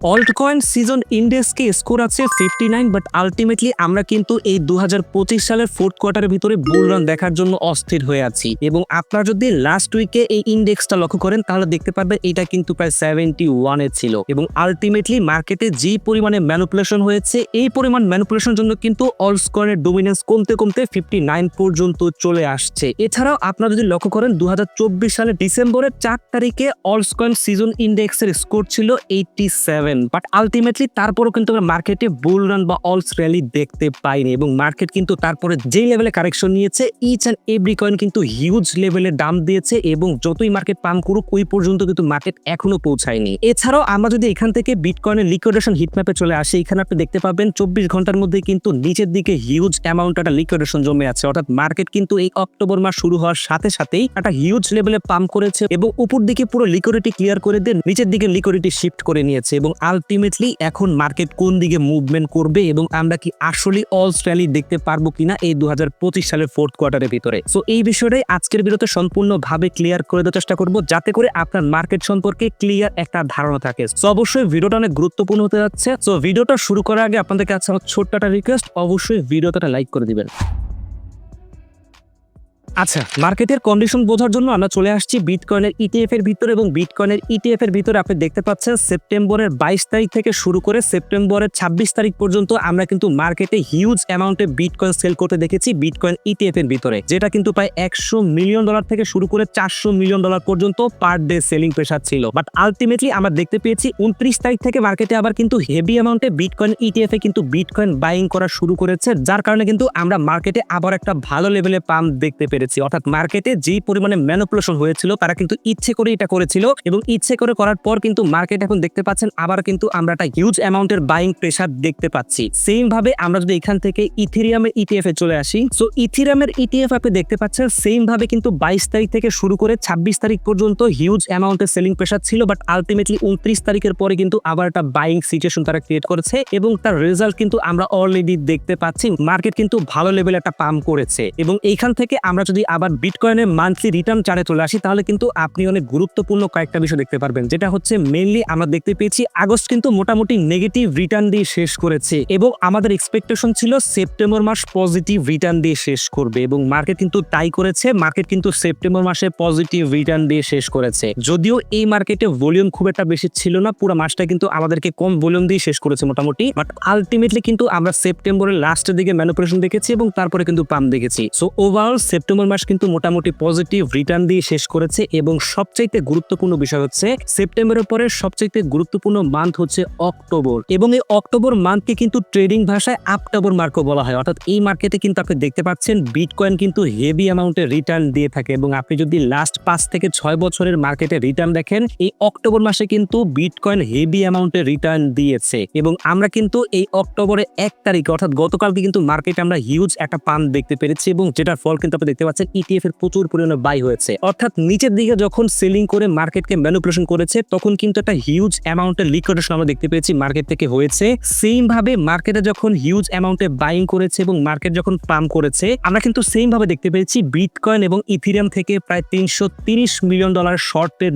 Alt coin season ইন্ডেক্সকে score আছে fifty nine but ultimately আমরা কিন্তু এই দু হাজার পঁচিশ সালের ফোর্থ কোয়ার্টারের ভিতরে বুল রান দেখার জন্য অস্থির হয়ে আছি। এবং আপনারা যদি লাস্ট উইকে এই ইন্ডেক্সটা লক্ষ্য করেন, তাহলে দেখতে পারবেন এটা কিন্তু প্রায় সেভেন্টি ওয়ানে ছিল। এবং আলটিমেটলি মার্কেটে যে পরিমাণে ম্যানুপুলেশন হয়েছে, এই পরিমাণ ম্যানুপুলেশন জন্য কিন্তু অলস কয়েনের ডোমিনেন্স কমতে কমতে ফিফটি নাইন পর্যন্ত চলে আসছে। এছাড়াও আপনারা যদি লক্ষ্য করেন দু হাজার চব্বিশ সালের ডিসেম্বরের চার তারিখে অলস কয়েন সিজন ইন্ডেক্সের স্কোর ছিল এইটটি সেভেন বাট আলটিমেটলি তারপরও কিন্তু আমরা মার্কেটে বুল রান বা অলস র্যালি দেখতে পাইনি এবং মার্কেট কিন্তু তারপরে যেই লেভেলে কারেকশন নিয়েছে ইচ অ্যান্ড এভরি কয়েন কিন্তু হিউজ লেভেলে দাম দিয়েছে এবং যতই মার্কেট পাম্প করুক, ওই পর্যন্ত কিন্তু মার্কেট এখনও পৌঁছায়নি। এছাড়াও আমরা যদি এখান থেকে বিটকয়েনের লিকুইডেশন হিটম্যাপে চলে আসি, এখানে আপনি দেখতে পাবেন চব্বিশ ঘণ্টার মধ্যে কিন্তু নিচের দিকে হিউজ অ্যামাউন্ট একটা লিকুইডেশন জমে আছে। অর্থাৎ মার্কেট কিন্তু এই অক্টোবর মাস শুরু হওয়ার সাথে সাথেই একটা হিউজ লেভেলে পাম্প করেছে এবং উপর দিকে পুরো লিকুইডিটি ক্লিয়ার করে দিয়ে নিচের দিকে লিকুইডিটি শিফট করে নিয়েছে এবং আলটিমেটলি এখন মার্কেট কোন দিকে মুভমেন্ট করবে এবং আমরা কি আসলে অল স্ট্র্যালি দেখতে পারব কিনা এই দুহাজার পঁচিশ সালের ফোর্থ কোয়ার্টারের ভিতরে। সো এই বিষয়টাই আজকের বিরতে সম্পূর্ণভাবে ক্লিয়ার করে দেওয়ার চেষ্টা করব যাতে করে আপনার মার্কেট সম্পর্কে ক্লিয়ার একটা ধারণা থাকে। সো অবশ্যই ভিডিওটা অনেক গুরুত্বপূর্ণ হতে যাচ্ছে। সো ভিডিওটা শুরু করার আগে আপনাদের কাছে আমার ছোট্ট একটা রিকোয়েস্ট অবশ্যই ভিডিওটা লাইক করে দিবেন। আচ্ছা মার্কেটের কন্ডিশন বোঝার জন্য আমরা চলে আসছি বিটকয়েনের ইটিএফ এর ভিতরে এবং বিটকয়েনের ইটিএফ এর ভিতরে আপনি দেখতে পাচ্ছেন সেপ্টেম্বরের বাইশ তারিখ থেকে শুরু করে সেপ্টেম্বরের ছাব্বিশ তারিখ পর্যন্ত আমরা কিন্তু মার্কেটে হিউজ অ্যামাউন্টে বিটকয়েন সেল করতে দেখেছি বিটকয়েন ইটিএফ এর ভিতরে, যেটা কিন্তু প্রায় একশো মিলিয়ন ডলার থেকে শুরু করে চারশো মিলিয়ন ডলার পর্যন্ত পার ডে সেলিং প্রেশার ছিল। বাট আলটিমেটলি আমরা দেখতে পেয়েছি উনত্রিশ তারিখ থেকে মার্কেটে আবার কিন্তু হেভি অ্যামাউন্টে বিটকয়েন ইটিএফ এ কিন্তু বিটকয়েন বাইং করা শুরু করেছে, যার কারণে কিন্তু আমরা মার্কেটে আবার একটা ভালো লেভেলে পাম্প দেখতে পেরেছি। অর্থাৎ মার্কেটে যে পরিমাণে ম্যানুপুলেশন হয়েছিল, তারা কিন্তু ইচ্ছে করে এটা করেছিল এবং ইচ্ছে করে করার পর কিন্তু মার্কেট এখন দেখতে পাচ্ছেন, আবার কিন্তু আমরা একটা হিউজ অ্যামাউন্টের বাইং প্রেশার দেখতে পাচ্ছি। সেম ভাবে আমরা যদি এখান থেকে ইথেরিয়ামের ইটিএফ এ চলে আসি সো ইথেরিয়ামের ইটিএফ আপনি দেখতে পাচ্ছেন সেম ভাবে কিন্তু বাইশ তারিখ থেকে শুরু করে ছাব্বিশ তারিখ পর্যন্ত হিউজ অ্যামাউন্টের সেলিং প্রেশার ছিল বাট আলটিমেটলি উনত্রিশ তারিখের পরে কিন্তু আবার একটা বাইং সিচুয়েশন তারা ক্রিয়েট করেছে এবং তার রেজাল্ট কিন্তু আমরা অলরেডি দেখতে পাচ্ছি। মার্কেট কিন্তু ভালো লেভেলে একটা পাম্প করেছে এবং এইখান থেকে আমরা যদি আবার বিটকয়েনের মান্থলি রিটার্ন চার্টে চলে আসি, তাহলে কিন্তু আপনি অনেক গুরুত্বপূর্ণ কয়েকটা বিষয় দেখতে পারবেন। যেটা হচ্ছে মেইনলি আমরা দেখতে পেয়েছি, আগস্ট কিন্তু মোটামুটি নেগেটিভ রিটার্ন দিয়ে শেষ করেছে এবং আমাদের এক্সপেকটেশন ছিল সেপ্টেম্বর মাস পজিটিভ রিটার্ন দিয়ে শেষ করবে এবং মার্কেট কিন্তু তাই করেছে মার্কেট কিন্তু সেপ্টেম্বর মাসে পজিটিভ রিটার্ন দিয়ে শেষ করেছে। যদিও এই মার্কেটে ভলিউম খুব একটা বেশি ছিল না, পুরো মাসটা কিন্তু আমাদেরকে কম ভলিউম দিয়ে শেষ করেছে মোটামুটি। বাট আলটিমেটলি কিন্তু আমরা সেপ্টেম্বরের লাস্টের দিকে ম্যানুপুলেশন দেখেছি এবং তারপরে কিন্তু পাম্প দেখেছি। সো ওভারঅল সেপ্টেম্বর মাস কিন্তু মোটামুটি পজিটিভ রিটার্ন দিয়ে শেষ করেছে এবং সবচাইতে গুরুত্বপূর্ণ বিষয় হচ্ছে সেপ্টেম্বরের পরে সবচাইতে গুরুত্বপূর্ণ মান্থ হচ্ছে অক্টোবর এবং এই অক্টোবর মান্থকে কিন্তু ট্রেডিং ভাষায় আপটোবর মার্কও বলা হয়। অর্থাৎ এই মার্কেটে কিন্তু আপনি দেখতে পাচ্ছেন বিটকয়েন কিন্তু হেভি অ্যামাউন্টের রিটার্ন দিয়ে থাকে এবং আপনি যদি লাস্ট পাঁচ থেকে ছয় বছরের মার্কেটে রিটার্ন দেখেন, এই অক্টোবর মাসে কিন্তু বিটকয়েন হেভি অ্যামাউন্টের রিটার্ন দিয়েছে এবং আমরা কিন্তু এই অক্টোবরে এক তারিখে, অর্থাৎ গতকালকে কিন্তু মার্কেটে আমরা হিউজ একটা পান দেখতে পেরেছি এবং যেটার ফল কিন্তু আপনি দেখতে পাচ্ছেন ইটিএফ এর প্রচুর পরিমাণে বাই হয়েছে। অর্থাৎ নিচের দিকে যখন সেলিং করে মার্কেটকে ম্যানুপুলেশন করেছে, তখন কিন্তু একটা হিউজ অ্যামাউন্টের লিকুইডেশন আমরা দেখতে পেয়েছি মার্কেট থেকে হয়েছে। সেম ভাবে মার্কেটে যখন হিউজ অ্যামাউন্টে বাইং করেছে এবং মার্কেট যখন পাম্প করেছে, আমরা কিন্তু সেম ভাবে দেখতে পেয়েছি বিটকয়েন এবং ইথিরিয়াম থেকে প্রায় তিনশো মিলিয়ন ডলার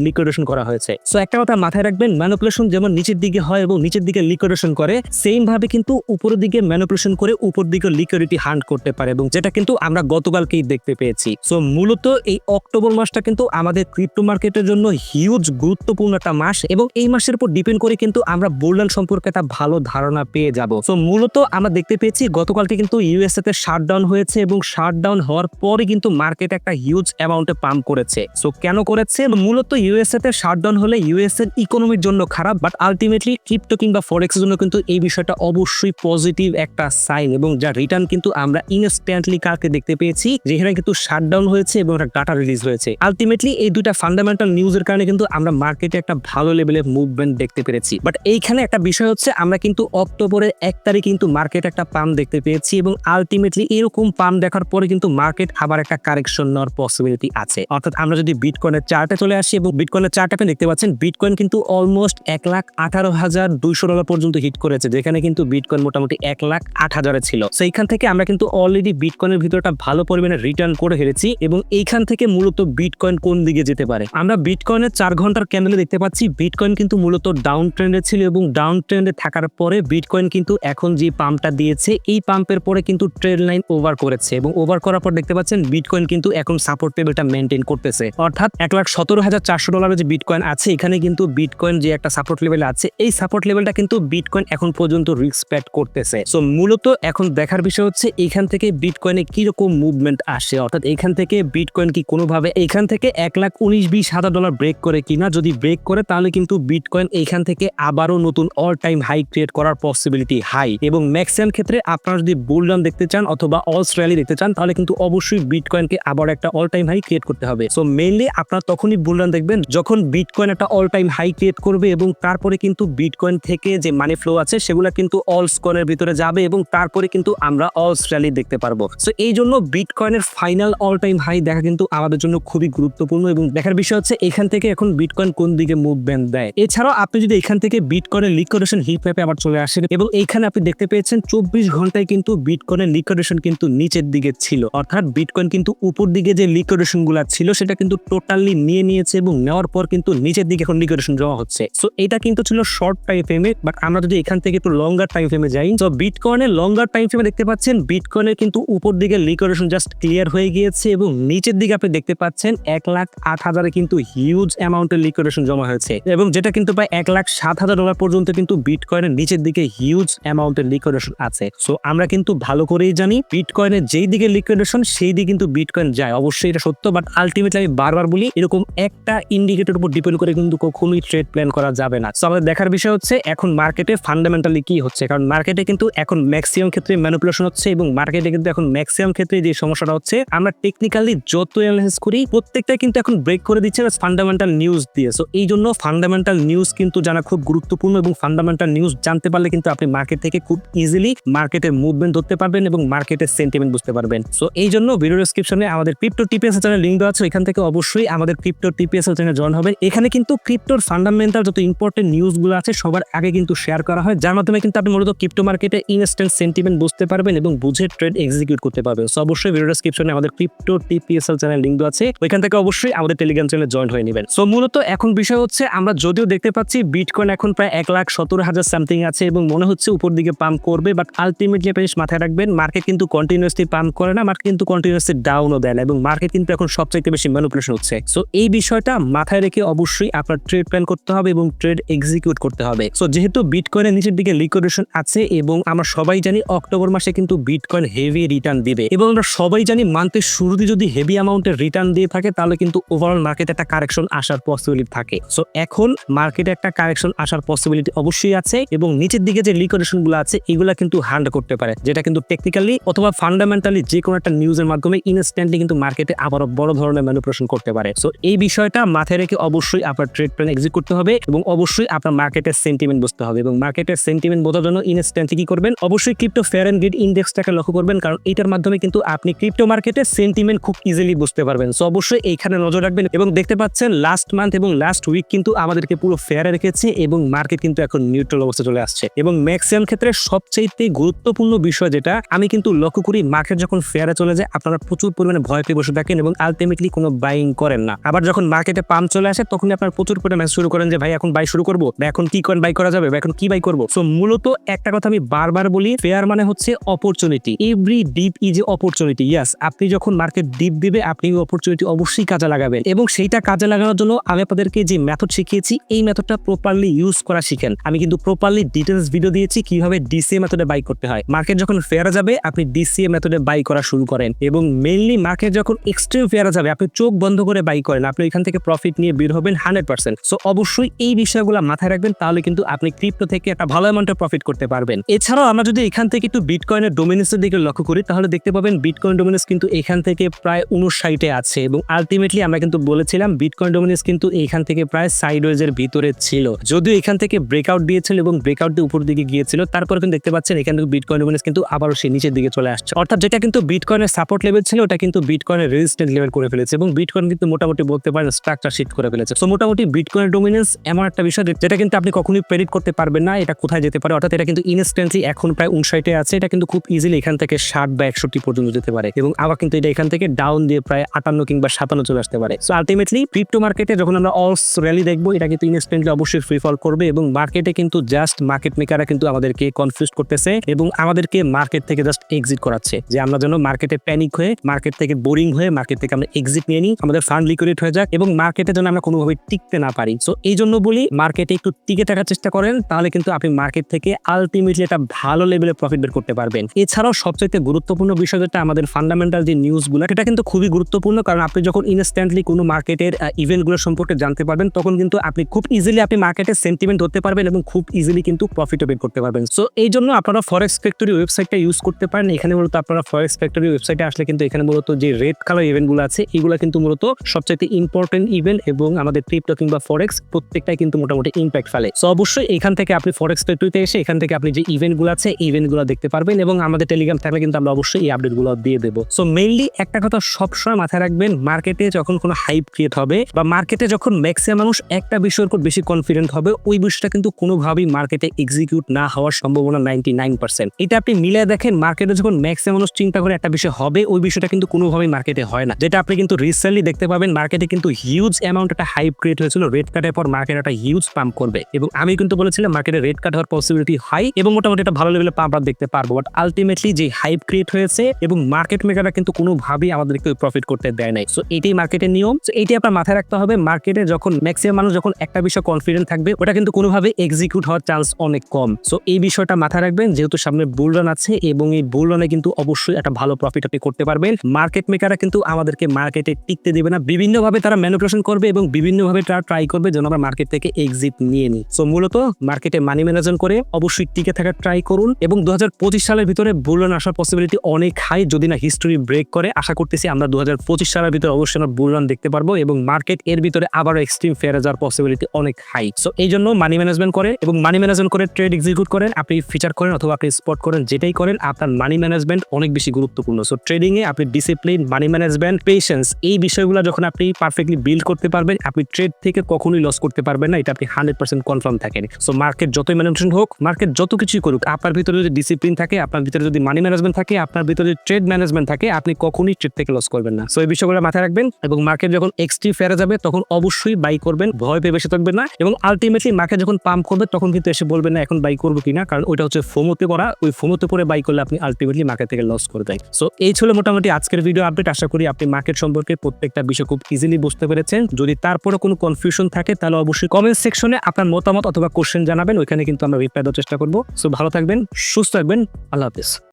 লিকুইডেশন করা হয়েছে। সো একটা কথা মাথায় রাখবেন ম্যানুপুলেশন যেমন নিচের দিকে হয় এবং নিচের দিকে লিকুইডেশন করে সেম ভাবে কিন্তু উপরের দিকে ম্যানুপুলেশন করে উপর দিকে লিকুইডিটি হান্ট করতে পারে এবং যেটা কিন্তু আমরা গতকালকেই দেখতে পেয়েছি। সো মূলত এই অক্টোবর মাসটা কিন্তু আমাদের ক্রিপ্টো মার্কেটের জন্য হিউজ গুরুত্বপূর্ণ একটা মাস এবং এই মাসের উপর ডিপেন্ড করে কিন্তু আমরা বোল্ডান সম্পর্কে একটা ভালো ধারণা পেয়ে যাব। সো মূলত আমরা দেখতে পেয়েছি গতকালকে কিন্তু ইউএসএ তে শাটডাউন হয়েছে এবং শাটডাউন হওয়ার পরে কিন্তু মার্কেট একটা হিউজ অ্যামাউন্টে পাম্প করেছে। সো কেন করেছে? মূলত ইউএসএ তে শাটডাউন হলে ইউএস এর ইকোনমির জন্য খারাপ বাট আলটিমেটলি ক্রিপ্টো কিংবা ফরেক্স জন্য কিন্তু এই বিষয়টা অবশ্যই পজিটিভ একটা সাইন এবং যার রিটার্ন কিন্তু আমরা ইনস্ট্যান্টলি কালকে দেখতে পেয়েছি, যেখানে কিন্তু শাটডাউন হয়েছে এবং একটা ডাটা রিলিজ হয়েছে। আলটিমেটলি এই দুইটা ফান্ডামেন্টাল নিউজের কারণে কিন্তু আমরা মার্কেটে একটা ভালো লেভেলের মুভমেন্ট দেখতে পেরেছি। বাট এইখানে একটা বিষয় হচ্ছে, আমরা কিন্তু অক্টোবরের এক তারিখ কিন্তু মার্কেট একটা পাম দেখতে পেয়েছি এবং আলটিমেটলি এরকম পাম দেখার পরে কিন্তু মার্কেট আবার একটা কারেকশন নেওয়ার পসিবিলিটি আছে। অর্থাৎ আমরা যদি বিটকয়েনের চার্টে চলে আসি এবং বিটকয়েনের চার্ট আপনি দেখতে পাচ্ছেন বিটকয়েন কিন্তু অলমোস্ট এক লাখ আঠারো হাজার দুইশো ডলার পর্যন্ত হিট করেছে, যেখানে কিন্তু বিটকয়েন মোটামুটি এক লাখ আট হাজারে ছিল। সেইখান থেকে আমরা কিন্তু অলরেডি বিটকয়েনের ভিতরে একটা ভালো পরিমাণে রিটার্ন করে ফেলেছি এবং এইখান থেকে মূলত বিটকয়েন কোন দিকে যেতে পারে? আমরা বিটকয়েনের চার ঘণ্টার ক্যান্ডেলে দেখতে পাচ্ছি বিটকয়েন কিন্তু মূলত ডাউন ট্রেন্ডে ছিল এবং ডাউন ট্রেন্ডে থাকার পরে বিটকয়েন কিন্তু এখন যে পাম্পটা দিয়েছে, এই পাম্পের পরে কিন্তু ট্রেড লাইন ওভার করেছে এবং ওভার করার পর দেখতে পাচ্ছেন বিটকয়েন কিন্তু এখন সাপোর্ট লেভেলটা মেনটেন করতেছে। অর্থাৎ এক লাখ সতেরো হাজার চারশো ডলারের যে বিটকয়েন আছে, এখানে কিন্তু বিটকয়েন যে একটা সাপোর্ট লেভেল আছে, এই সাপোর্ট লেভেলটা কিন্তু বিটকয়েন এখন পর্যন্ত রিস্ক রিসপেক্ট করতেছে। সো মূলত এখন দেখার বিষয় হচ্ছে, এখান থেকে বিটকয়েনে কীরকম মুভমেন্ট আসে অর্থাৎ এখান থেকে বিটকয়েন কি কোনোভাবে এখান থেকে এক লাখ উনিশ বিশ হাজার ডলার ব্রেক করে কিনা, যদি ব্রেক করে তাহলে কিন্তু বিটকয়েন এইখান থেকে আবারও নতুন অল টাইম হাই ক্রিয়েট করার পসিবিলিটি হাই এবং ম্যাক্সিমাম ক্ষেত্রে আপনারা যদি বুল রান দেখতে চান অথবা অলস র্যালি দেখতে চান, তাহলে কিন্তু অবশ্যই বিটকয়েনকে আবার একটা অল টাইম হাই ক্রিয়েট করতে হবে। সো মেইনলি আপনারা তখনই বুল রান দেখবেন যখন বিটকয়েন একটা অল টাইম হাই ক্রিয়েট করবে এবং তারপরে কিন্তু বিটকয়েন থেকে যে মানি ফ্লো আছে সেগুলো কিন্তু অলস কয়েনের ভিতরে যাবে এবং তারপরে কিন্তু আমরা অলস র্যালি দেখতে পারব। সো এই জন্য বিটকয়েনের ফাইনাল অল টাইম হাই দেখা কিন্তু আমাদের জন্য খুবই গুরুত্বপূর্ণ এবং দেখার বিষয় হচ্ছে এখান থেকে এখন বিটকয়েন কোন দিকে মুভমেন্ট দেয়। এছাড়াও আপনি যদি এখান থেকে বিটকয়েনের লিকুইডেশন হিট ম্যাপে আবার চলে আসেন এবং এইখানে আপনি দেখতে পেয়েছেন চব্বিশ ঘন্টায় কিন্তু বিটকয়েনের লিকুইডেশন কিন্তু নিচের দিকে ছিল। অর্থাৎ বিটকয়েন কিন্তু উপর দিকে যে লিকুইডেশনগুলা ছিল সেটা কিন্তু টোটালি নিয়ে নিয়েছে এবং নেওয়ার পর কিন্তু নিচের দিকে এখন লিকুইডেশন জমা হচ্ছে। সো এটা কিন্তু ছিল শর্ট টাইম ফ্রেমে বাট আমরা যদি এখান থেকে একটু লঙ্গার টাইম ফ্রেমে যাই, তো বিটকয়েনের লঙ্গার টাইম ফ্রেমে দেখতে পাচ্ছেন বিটকয়েনের কিন্তু উপর দিকে লিকুইডেশন জাস্ট ক্লিয়ার হয়ে গিয়েছে এবং নিচের দিকে আপনি দেখতে পাচ্ছেন এক লাখ আট হাজারে কিন্তু হিউজ অ্যামাউন্টের লিকুইডেশন জমা হয়েছে। এবং যেটা কিন্তু প্রায় এক লাখ সাত হাজার ডলার পর্যন্ত কিন্তু বিটকয়েনের নিচের দিকে হিউজ অ্যামাউন্টের লিকুইডেশন আছে। সো আমরা কিন্তু ভালো করেই জানি বিটকয়েনের যেই দিকে লিকুইডেশন সেই দিকে কিন্তু বিটকয়েন যায়। অবশ্যই এটা সত্য বাট আলটিমেটলি আমি বারবার বলি, এরকম একটা ইন্ডিকেটর উপর ডিপেন্ড করে কিন্তু কখনোই ট্রেড প্ল্যান করা যাবে না। সো আমাদের দেখার বিষয় হচ্ছে, এখন মার্কেটে ফান্ডামেন্টালি কি হচ্ছে? কারণ মার্কেটে কিন্তু এখন ম্যাক্সিমাম ক্ষেত্রে ম্যানুপুলেশন হচ্ছে এবং মার্কেটে কিন্তু এখন ম্যাক্সিমাম ক্ষেত্রে যে সমস্যাটা হচ্ছে আমরা টেকনিক্যালি যত অ্যানালাইসিস করি প্রত্যেকটা কিন্তু এখন ব্রেক করে দিচ্ছে ফান্ডামেন্টাল নিউজ দিয়ে। সো এই জন্য ফান্ডামেন্টাল নিউজ কিন্তু জানা খুব গুরুত্বপূর্ণ এবং ফান্ডামেন্টাল নিউজ জানতে পারলে কিন্তু আপনি মার্কেট থেকে খুব ইজিলি মার্কেটের মুভমেন্ট ধরতে পারবেন এবং মার্কেটের সেন্টিমেন্ট বুঝতে পারবেন। সো এই জন্য ভিডিও ডিসক্রিপশনে আমাদের ক্রিপ্টো টিপিএস চ্যানেল লিঙ্ক দেওয়া আছে এখান থেকে অবশ্যই আমাদের ক্রিপ্টো টিপিএস চ্যানেল জয়েন হবে এখানে কিন্তু ক্রিপ্টোর ফান্ডামেন্টাল যত ইম্পর্টেন্ট নিউজগুলো আছে, সবার আগে কিন্তু শেয়ার করা হয়, যার মাধ্যমে কিন্তু আপনি মূলত ক্রিপ্টো মার্কেটে ইনস্ট্যান্ট সেন্টিমেন্ট বুঝতে পারবেন এবং বুঝে ট্রেড এক্সিকিউট করতে পারবেন। সো অবশ্যই ভিডিও ডিসক্রিপশনে আমাদের ক্রিপ্টো টিপিএসএল চ্যানেল লিঙ্ক আছে, ওইখান থেকে অবশ্যই আমাদের টেলিগ্রাম চ্যানেলে জয়েন হয়ে নেবেন। সো মূলত এখন বিষয় হচ্ছে, আমরা যদিও দেখতে পাচ্ছি বিটকয়েন এখন প্রায় এক লাখ সতেরো হাজার সামথিং আছে এবং মনে হচ্ছে উপর দিকে পাম্প করবে বাট আলটিমেটলি আপনি মাথায় রাখবেন মার্কেট কিন্তু কন্টিনিউসলি পাম্প করে না মার্কেট কিন্তু কন্টিনিউসলি ডাউনও দেয় না এবং মার্কেট কিন্তু এখন সবচাইতে বেশি ম্যানুপুলেশন হচ্ছে। সো এই বিষয়টা মাথায় রেখে অবশ্যই আপনার ট্রেড প্ল্যান করতে হবে এবং ট্রেড এক্সিকিউট করতে হবে। সো যেহেতু বিটকয়েনের নিচের দিকে লিকুইডেশন আছে এবং আমরা সবাই জানি অক্টোবর মাসে কিন্তু বিটকয়েন হেভি রিটার্ন দিবে এবং আমরা সবাই জানি মান্থের শুরুতে যদি হেভি অ্যামাউন্টের রিটার্ন দিয়ে থাকে, তাহলে কিন্তু ওভারঅল মার্কেটে একটা কারেকশন আসার পসিবিলিটি থাকে। সো এখন মার্কেটে একটা কারেকশন আসার পসিবিলিটি অবশ্যই আছে এবং নিচের দিকে যে লিকুইডেশনগুলো আছে, এগুলা কিন্তু হ্যান্ড করতে পারে। যেটা কিন্তু টেকনিক্যালি অথবা ফান্ডামেন্টালি যে কোনো একটা নিউজের মাধ্যমে ইনস্ট্যান্টলি কিন্তু মার্কেটে আবারও বড় ধরনের ম্যানুপ্রেশন করতে পারে। সো এই বিষয়টা মাথায় রেখে অবশ্যই আপনার ট্রেড প্ল্যান এক্সিট করতে হবে এবং অবশ্যই আপনার মার্কেটের সেন্টিমেন্ট বুঝতে হবে এবং মার্কেটের সেন্টিমেন্ট বোঝার জন্য ইনস্ট্যান্টলি কি করবেন? অবশ্যই ক্রিপ্টো ফেয়ার অ্যান্ড গ্রিড ইন্ডেক্সটাকে লক্ষ্য করবেন, কারণ এটার মাধ্যমে কিন্তু আপনি ক্রিপ্টো মার্কেটের সেন্টিমেন্ট খুব ইজিলি বুঝতে পারবেন। সো অবশ্যই এইখানে নজর রাখবেন এবং দেখতে পাচ্ছেন লাস্ট মান্থ এবং লাস্ট উইক কিন্তু আমাদেরকে পুরো ফেয়ারে রেখেছে এবং মার্কেট কিন্তু এখন নিউট্রাল অবস্থা চলে আসছে। এবং ম্যাক্সিমাম ক্ষেত্রে সবচাইতে গুরুত্বপূর্ণ বিষয় যেটা, আমি কিন্তু লক্ষ্য করি মার্কেট যখন ফেয়ারে চলে যায়, আপনারা প্রচুর পরিমাণে ভয় পেয়ে বসে থাকেন এবং আলটিমেটলি কোনো বাইং করেন না। আবার যখন মার্কেটে পাম্প চলে আসে তখন আপনার প্রচুর পরিমাণে শুরু করেন যে, ভাই, এখন বাই শুরু করব? বা এখন কি করেন বাই করা যাবে? বা এখন কি বাই করব? সো মূলত একটা কথা আমি বারবার বলি ফেয়ার মানে হচ্ছে opportunity every dip is a opportunity yes আপনি যখন মার্কেট ডিপ দিবে, আপনি ওই অপরচুনিটি অবশ্যই কাজে লাগাবেন। এবং সেইটা কাজে লাগানোর জন্য আমি আপনাদেরকে যে মেথড শিখিয়েছি, এই মেথডটা প্রপারলি ইউজ করা শিখেন। আমি কিন্তু প্রপারলি ডিটেলস ভিডিও দিয়েছি, কীভাবে ডিসিএ মেথডে বাই করতে হয়। মার্কেট যখন ফেয়ারে যাবে, আপনি ডিসিএ মেথডে বাই করা শুরু করেন। এবং মেইনলি মার্কেট যখন এক্সট্রিম ফেয়ারে যাবে, আপনি চোখ বন্ধ করে বাই করেন। আপনি এখান থেকে প্রফিট নিয়ে বের হবেন হান্ড্রেড পার্সেন্ট সো অবশ্যই এই বিষয়গুলো মাথায় রাখবেন, তাহলে কিন্তু আপনি ক্রিপ্টো থেকে একটা ভালো অ্যামাউন্টের প্রফিট করতে পারবেন। এছাড়াও আমরা যদি এখান থেকে একটু বিটকয়েনের ডোমিনেন্সের দিকে লক্ষ্য করি, তাহলে দেখতে পাবেন বিটকয়েন ডোমিনেন্স কিন্তু এখান থেকে প্রায় উনষাটে আছে এবং আলটিমেটলি আমরা কিন্তু বলেছিলাম বিটকয়েন ডোমিনেন্স কিন্তু এখান থেকে প্রায় সাইডওয়েজের ভিতরে ছিল। যদিও এখান থেকে ব্রেকআউট দিয়েছিল এবং ব্রেকআউট দিয়ে উপর দিকে গিয়েছিল, তারপর কিন্তু দেখতে পাচ্ছেন এখান থেকে বিটকয়েন ডোমিনেন্স কিন্তু আবারও সে নিচের দিকে চলে আসছে। অর্থাৎ যেটা কিন্তু বিটকয়েনের সাপোর্ট লেভেল ছিল, ওটা কিন্তু বিটকয়েনের রেজিস্ট্যান্ট লেভেল করে ফেলেছে এবং বিটকয়েন কিন্তু মোটামুটি বলতে পারেন স্ট্রাকচার শিফট করে ফেলেছে। সো মোটামুটি বিটকয়েনের ডোমিনেন্স এমন একটা বিষয় যেটা কিন্তু আপনি কখনোই প্রেডিক্ট করতে পারবেন না, এটা কোথায় যেতে পারে, অর্থাৎ এটা কিন্তু ইনস্ট্যান্টলি এখন প্রায় উনষাটে আছে, এটা কিন্তু খুব ইজিলি এখান থেকে ষাট বা একষট্টি পর্যন্ত যেতে পারে এবং আবার কিন্তু কিন্তু এটা এখান থেকে ডাউন দিয়ে প্রায় আটান্ন কিংবা সাতান্ন চলে আসতে পারে। সো আলটিমেটলি ক্রিপ্টো মার্কেটে যখন আমরা অলস র্যালি দেখব, এটা কিন্তু ইনস্ট্যান্টলি অবশ্যই ফ্রি ফল করবে এবং মার্কেটে কিন্তু জাস্ট মার্কেট মেকাররা কিন্তু আমাদেরকে কনফিউজ করতেছে এবং আমাদেরকে মার্কেট থেকে জাস্ট এক্সিট করাচ্ছে। যে আমরা যেন মার্কেটে প্যানিক হয়ে মার্কেট থেকে বোরিং হয়ে মার্কেট থেকে আমরা এক্সিট নিয়ে নিই, আমাদের ফান্ড লিকুইড হয়ে যাক এবং মার্কেটে যেন আমরা কোনোভাবে টিকতে না পারি। সো এই জন্য বলি মার্কেটে একটু টিকে থাকার চেষ্টা করেন, তাহলে কিন্তু আপনি মার্কেট থেকে আলটিমেটলি একটা ভালো লেভেলে প্রফিট বের করতে পারবেন। এছাড়াও সবচেয়ে গুরুত্বপূর্ণ বিষয় যেটা আমাদের ফান্ডামেন্টাল যে নিউজগুলো এটা কিন্তু খুবই গুরুত্বপূর্ণ। কারণ আপনি যখন ইনস্ট্যান্টলি কোনো মার্কেটের ইভেন্টগুলো সম্পর্কে জানতে পারবেন, তখন কিন্তু আপনি খুব ইজিলি আপনি মার্কেটের সেন্টিমেন্ট ধরতে পারবেন এবং খুব ইজিলি কিন্তু প্রফিটও বের করতে পারবেন। সো এই জন্য আপনারা ফরেক্স ফ্যাক্টরি ওয়েবসাইটটা ইউজ করতে পারেন। এখানে মূলত আপনারা ফরেক্স ফ্যাক্টরি ওয়েবসাইটে আসলে কিন্তু এখানে মূলত যে রেড কালার ইভেন্টগুলো আছে, এগুলো কিন্তু মূলত সবচাইতে ইম্পর্টেন্ট ইভেন্ট এবং আমাদের ক্রিপ্টো কিংবা ফরেক্স প্রত্যেকটাই কিন্তু মোটামুটি ইম্প্যাক্ট ফেলে। সো অবশ্যই এখান থেকে আপনি ফরেক্স ফ্যাক্টরিতে এসে এখান থেকে আপনি যে ইভেন্টগুলো আছে ইভেন্টগুলো দেখতে পারবেন এবং আমাদের টেলিগ্রাম থাকলে কিন্তু আমরা অবশ্যই এই আপডেটগুলো দিয়ে দেবো। সো মেইনলি একটা কথা সবসময় মাথায় রাখবেন মার্কেটে যখন কোনো হাইপ ক্রিয়েট হবে বা মার্কেটে যখন ম্যাক্সিমাম মানুষ একটা বিষয়ের উপর বেশি কনফিডেন্ট হবে, ওই বিষয়টা কিন্তু কোনোভাবেই মার্কেটে এক্সিকিউট না হওয়ার সম্ভাবনা নাইনটি নাইন পার্সেন্ট এটা আপনি মিলে দেখেন মার্কেটে যখন ম্যাক্সিমাম মানুষ চিন্তা করে একটা বিষয় হবে, ওই বিষয়টা কিন্তু কোনোভাবেই মার্কেটে হয় না। যেটা আপনি কিন্তু রিসেন্টলি দেখতে পাবেন মার্কেটে কিন্তু হিউজ অ্যামাউন্ট একটা হাইপ ক্রিয়েট হয়েছিল রেড কার্ডের পর মার্কেট একটা হিউজ পাম্প করবে। এবং আমি কিন্তু বলেছিলাম মার্কেটে রেড কার্ড হওয়ার পসিবিলিটি হাই এবং মোটামুটি একটা ভালো লেভেলে পাম্প আমরা দেখতে পারব। বাট আলটিমেটলি যে হাইপ ক্রিয়েট হয়েছে এবং মার্কেট মেকাররা কিন্তু কোনোভাবেই আমাদেরকে প্রফিট করতে দেয় নাই। সো এটাই মার্কেটের নিয়ম। সো এটি আপনার মাথায় রাখতে হবে। মার্কেটে যখন ম্যাক্সিমাম মানুষ যখন একটা বিষয় কনফিডেন্ট থাকবে, ওটা কিন্তু কোনোভাবে এক্সিকিউট হওয়ার চান্স অনেক কম। সো এই বিষয়টা মাথায় রাখবেন। যেহেতু সামনে বুল রান আছে এবং এই বুল রানে কিন্তু অবশ্যই একটা ভালো প্রফিট আপনি করতে পারবেন। মার্কেট মেকাররা কিন্তু আমাদেরকে মার্কেটে টিকতে দেবে না। বিভিন্নভাবে তারা ম্যানুপুলেশন করবে এবং বিভিন্নভাবে তারা ট্রাই করবে যেন আমরা মার্কেট থেকে এক্সিট নিয়ে নিই। সো মূলত মার্কেটে মানি ম্যানেজমেন্ট করে অবশ্যই টিকে থাকার ট্রাই করুন এবং দু হাজার পঁচিশ সালের ভিতরে বুল রান আসার পসিবিলিটি অনেক হাই যদি না হিস্টোরি ব্রেক করে, আশা করতেছি আমরা দু হাজার পঁচিশ সালের ভিতরে অবশ্যই আমরা বুল রান দেখতে পারব এবং মার্কেট এর ভিতরে আবারও এক্সট্রিম ফেয়ার যাওয়ার পসিবিলিটি অনেক হাই সো এই জন্য মানি ম্যানেজমেন্ট করে এবং মানি ম্যানেজমেন্ট করে ট্রেড এক্সিকিউট করেন, আপনি ফিচার করেন অথবা আপনি স্পট করেন, যেটাই করেন, আপনার মানি ম্যানেজমেন্ট অনেক বেশি গুরুত্বপূর্ণ। সো ট্রেডিং এ আপনি ডিসিপ্লিন মানি ম্যানেজমেন্ট পেশেন্স এই বিষয়গুলো যখন আপনি পারফেক্টলি বিল্ড করতে পারবেন, আপনি ট্রেড থেকে কখনোই লস করতে পারবেন না, এটা আপনি হান্ড্রেড পার্সেন্ট কনফার্ম থাকেন। সো মার্কেট যতই ম্যানেজমেন্ট হোক মার্কেট যত কিছুই করুক, আপনার ভিতরে যদি ডিসিপ্লিন থাকে, আপনার ভিতরে যদি মানি ম্যানেজমেন্ট থাকে, আপনার ভিতরে যদি ট্রেড ম্যানেজমেন্ট থাকে, আপনি কখনোই ট্রেড থেকে লস করবেন না। সো এই বিষয়গুলো মাথায় রাখবেন এবং মার্কেট যখন এক্সট্রিম ফেরা যাবে, তখন অবশ্যই বাই করবেন, ভয় পেয়ে বেশি থাকবেন না এবং আলটিমেটলি মার্কেট যখন পাম্প করবে, তখন কিন্তু এসে বলবেন না, এখন বাই করব কিনা? কারণ ওইটা হচ্ছে ফোমোতে করা। ওই ফোমোতে পরে বাই করলে আপনি আলটিমেটলি মার্কেট থেকে লস করে দেয় সো এই ছিল মোটামুটি আজকের ভিডিও আপডেট আশা করি আপনি মার্কেট সম্পর্কে প্রত্যেকটা বিষয় খুব ইজিলি বুঝতে পেরেছেন। যদি তারপরে কোনো কনফিউশন থাকে, তাহলে অবশ্যই কমেন্ট সেকশনে আপনার মতামত অথবা কোশ্চেন জানাবেন। ওইখানে কিন্তু আমরা রিপ্লাই দেওয়ার চেষ্টা করব। সো ভালো থাকবেন, সুস্থ থাকবেন। আল্লাহ হাফিজ।